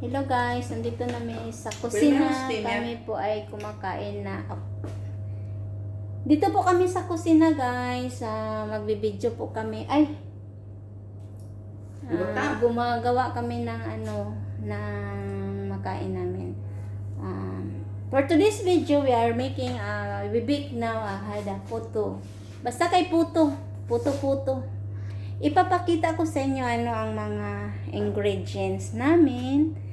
Hello guys, nandito namin sa kusina. Kami po ay kumakain na. Dito po kami sa kusina guys. Uh, magbibideo po kami. Ay! Ah, Buta. gumagawa kami ng ano, ng makain namin. Um, for today's video, we are making, uh, we bake now, uh, hada, puto. Basta kay puto. Puto-puto. Ipapakita ko sa inyo ano ang mga ingredients namin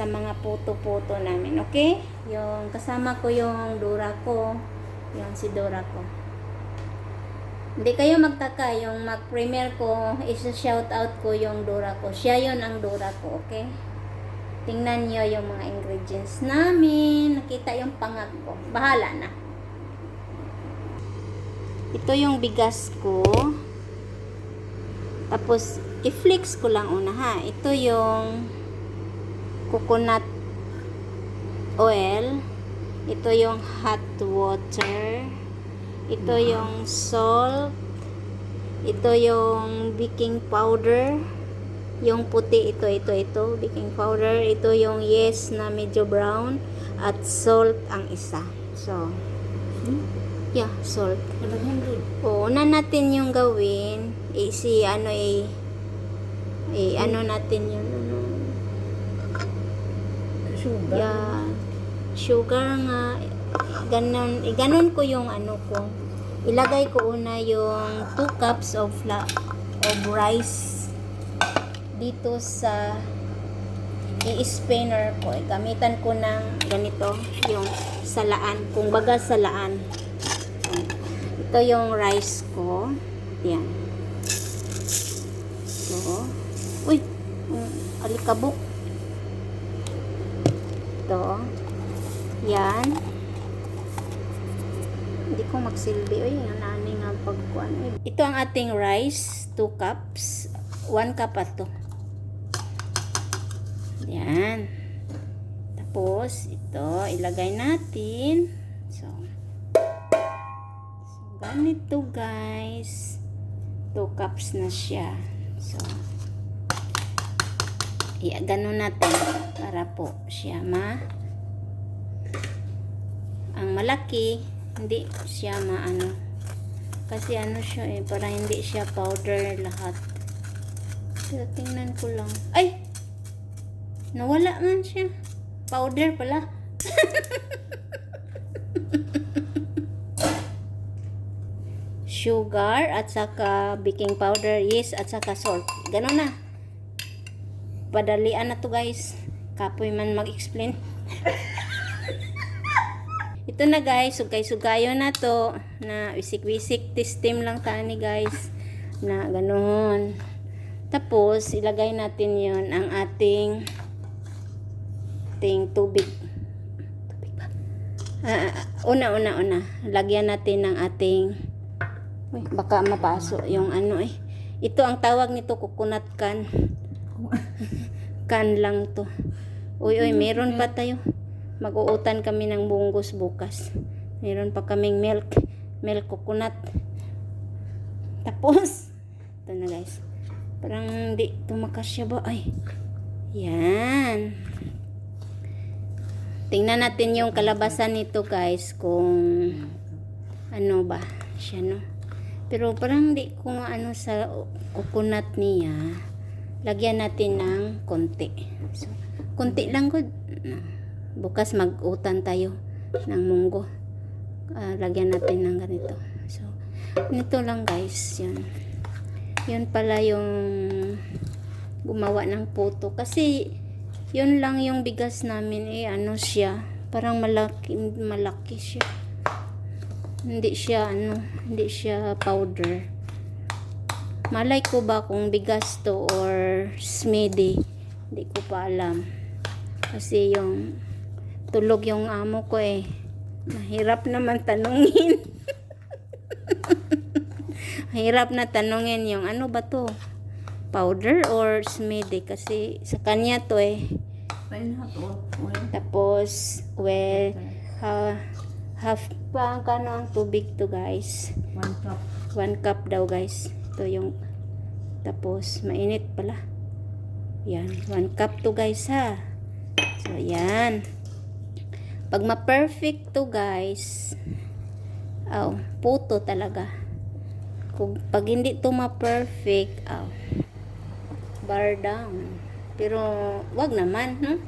sa mga puto-puto namin, okay? Yung kasama ko yung Dora ko, yung si Dora ko. Hindi kayo magtaka, yung mag-premiere ko, isa-shout out ko yung Dora ko. Siya yon ang Dora ko, okay? Tingnan niyo yung mga ingredients namin. Nakita yung pangag ko. Bahala na. Ito yung bigas ko. Tapos, i-flix ko lang una ha. Ito yung coconut oil. Ito yung hot water. Ito yung salt. Ito yung baking powder. Yung puti, ito, ito, ito. Baking powder. Ito yung yes na medyo brown. At salt ang isa. So, yeah, salt. Oo, una natin yung gawin, eh, si ano eh, eh ano natin yun, ano, Sugar. yeah, sugar nga, ganon, eh, ganon ko yung ano ko, ilagay ko una yung 2 cups of fla of rice dito sa i-spinner ko. Eh, gamitan ko ng ganito, yung salaan, kung baga salaan. Ito yung rice ko. Yan. So, uy, alikabok. 1 Ito ang ating rice, 2 cups. 1 cup at to. Yan. Tapos, ito, ilagay natin. So, so ganito guys. 2 cups na siya. So, iya, ganun natin para po siya ma ang malaki hindi siya maano kasi ano siya eh para hindi siya powder lahat so, tingnan ko lang ay nawala man siya powder pala sugar at saka baking powder, yes, at saka salt. Ganun na. Padalian na to guys. Kapoy man mag-explain. Ito na guys, sugay-sugayo na to. Na wisik-wisik, testim lang tani guys. Na ganun. Tapos, ilagay natin yon ang ating ating tubig. Tubig ba? Ah, una, una, una. Lagyan natin ng ating Uy, baka mapaso yung ano eh. Ito ang tawag nito, coconut can. can lang to. Uy, uy, meron pa tayo. Mag-uutan kami ng bunggos bukas. Meron pa kaming milk. Milk coconut. Tapos, ito na guys. Parang di tumakas siya ba? Ay. Yan. Tingnan natin yung kalabasan nito guys kung ano ba siya no. Pero parang di ko ano sa coconut niya. Lagyan natin ng konti. So, konti lang ko. Bukas mag-utan tayo ng munggo. Ah, lagyan natin ng ganito. So, nito lang guys. Yan. Yun pala yung gumawa ng puto. Kasi, yun lang yung bigas namin eh. Ano siya. Parang malaki, malaki siya hindi siya ano, hindi siya powder. Malay ko ba kung bigas to or smedi. Hindi ko pa alam. Kasi yung tulog yung amo ko eh. Mahirap naman tanungin. Mahirap na tanungin yung ano ba to? Powder or smedi? Kasi sa kanya to eh. Tapos, well, ha, half pa ang kano ang tubig to guys. One cup. 1 cup daw guys. Ito yung tapos mainit pala. Yan, 1 cup to guys ha. So, yan. Pag ma-perfect to guys, aw, puto talaga. Kung pag hindi to ma-perfect, aw, bar down. Pero, wag naman, no?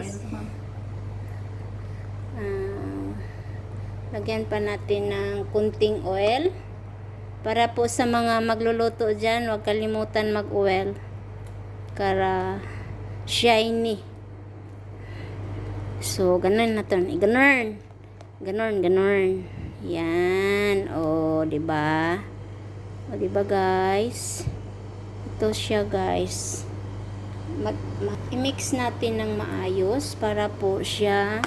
Oil naman. Ah, lagyan pa natin ng kunting oil. Para po sa mga magluluto dyan, huwag kalimutan mag-oil. Para shiny. So, ganun na to. Ganun. Ganun, ganun. Yan. O, ba? O, di ba guys? Ito siya guys. Mag, ma- i-mix natin ng maayos para po siya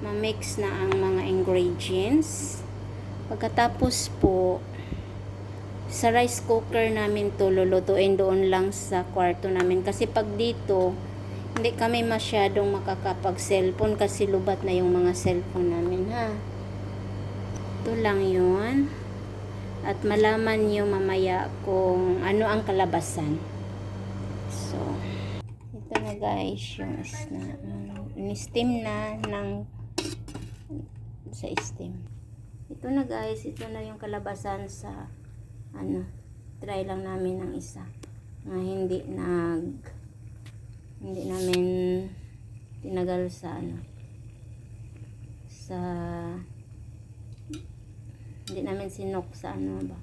ma-mix na ang mga ingredients. Pagkatapos po, sa rice cooker namin to lulutuin doon lang sa kwarto namin. Kasi pag dito, hindi kami masyadong makakapag-cellphone kasi lubat na yung mga cellphone namin ha. Ito lang yun. At malaman nyo mamaya kung ano ang kalabasan. So, ito na guys, yung is na, um, steam na ng sa steam. Ito na guys, ito na yung kalabasan sa ano, try lang namin ng isa na hindi nag hindi namin tinagal sa ano sa hindi namin sinok sa ano ba.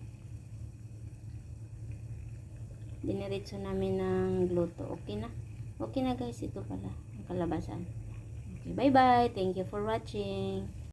Diniretso namin ng gluto okay na. Okay na guys ito pala ang kalabasan. Okay bye bye thank you for watching